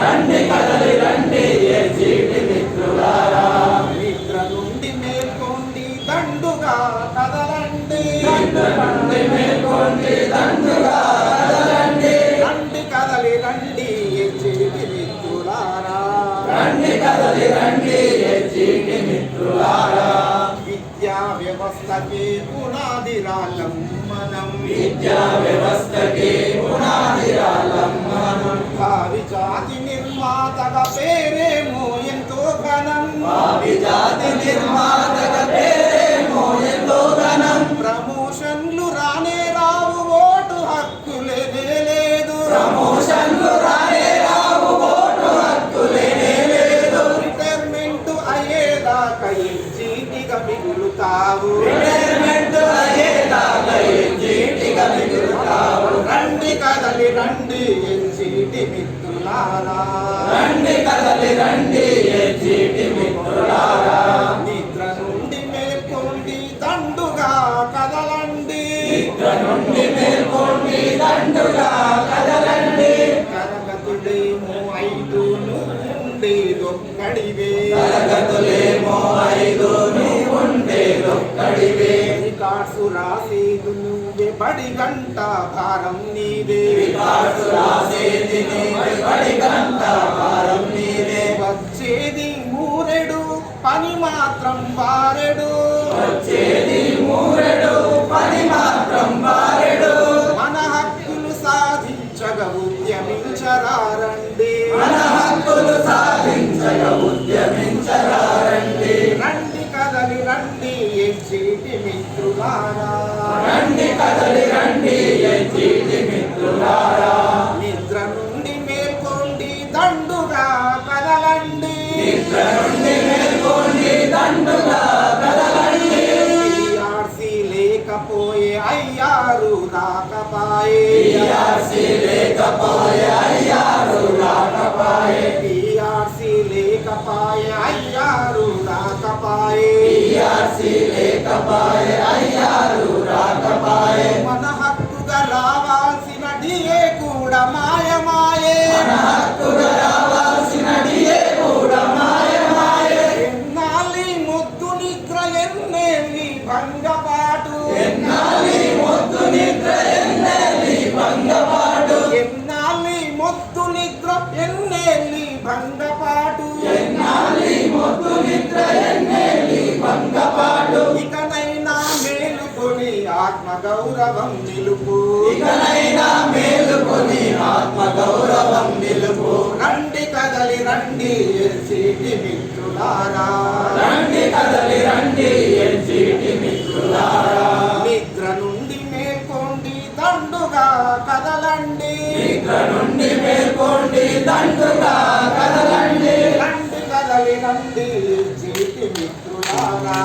రండి కదలి రండి ఏ చీటి మిత్రులారా నిద్ర నుండి మేల్కోండి దండుగా కదలండి దండు నుండి మేల్కోండి దండుగా కదలండి రండి కదలి రండి ఏ చీటి మిత్రులారా రండి కదలి రండి ఏ చీటి మిత్రులారా విద్యా వ్యవస్థకి పునాది మనం విద్యా వ్యవస్థకి పునాది చీటిగా మిగులుతావు రండి కదలి రండి చీటి మిత్రులారా. రండి కదలి రండి ఎచ్చిటి మిత్రులారా. నిద్ర నుండి మేల్కోండి దండుగా కదలండి. నిద్ర నుండి మేల్కోండి దండుగా ఉండేదొక్కడివే తరగతులేమో ఐదు రాసేదు నువ్వే గంట భారం నీదే కాసు రాసేది నీవే పడి గంట భారం నీదే వచ్చేది మూరెడు పని మాత్రం వారెడు. వచ్చేది మూరెడు పని మాత్రం వారెడు మన హక్కులు సాధించగ ఉద్యమించరారండి. మన సాధించక రండి కదలి రండి ఎచ్చేటి మిత్రులారా? రండి కదలి రండి ఎచ్చిటి మిత్రులారా? నిద్ర నుండి మేల్కోండి దండుగా కదలండి. నిద్ర నుండి మేల్కోండి దండుగా కదలండి. ఆర్సి లేకపోయే అయ్యారు రాకపాయే. టీఆర్సీ లేకపోయే అయ్యారు రాకపాయే. లేకపాయే అయ్యారు రాకపాయే. టీఆర్సీ లేకపాయే అయ్యారు రాకపాయే మన హక్కుగా రావాల్సిన డిఏ కూడా మాయమాయే. మన హక్కుగా రావాల్సిన డిఏ కూడా మాయమాయే ఎన్నాళ్ళి ముద్దు నిద్ర ఎన్నేళ్ళి భంగపాటు. ఎన్నాలి మొద్దు నిద్ర ఎన్నేలి భంగపాటు ఎన్నాళ్ళి మొద్దు నిద్ర భంగపాటు. ఎన్నాలి మొద్దు నిద్ర ఎన్నేలి భంగపాటు ఇకనైనా మేలుకొని ఆత్మ గౌరవం నిలుపు. ఇకనైనా మేలుకొని ఆత్మ గౌరవం నిలుపు. రండి కదలి రండి మిత్రులారా. రండి కదలి రండి ఎచ్చిటి మిత్రులారా. నిద్ర నుండి మేల్కోండి దండుగా కదలండి. నిద్ర నుండి మేల్కోండి దండుగా కదలండి. రండి మిత్రులారా.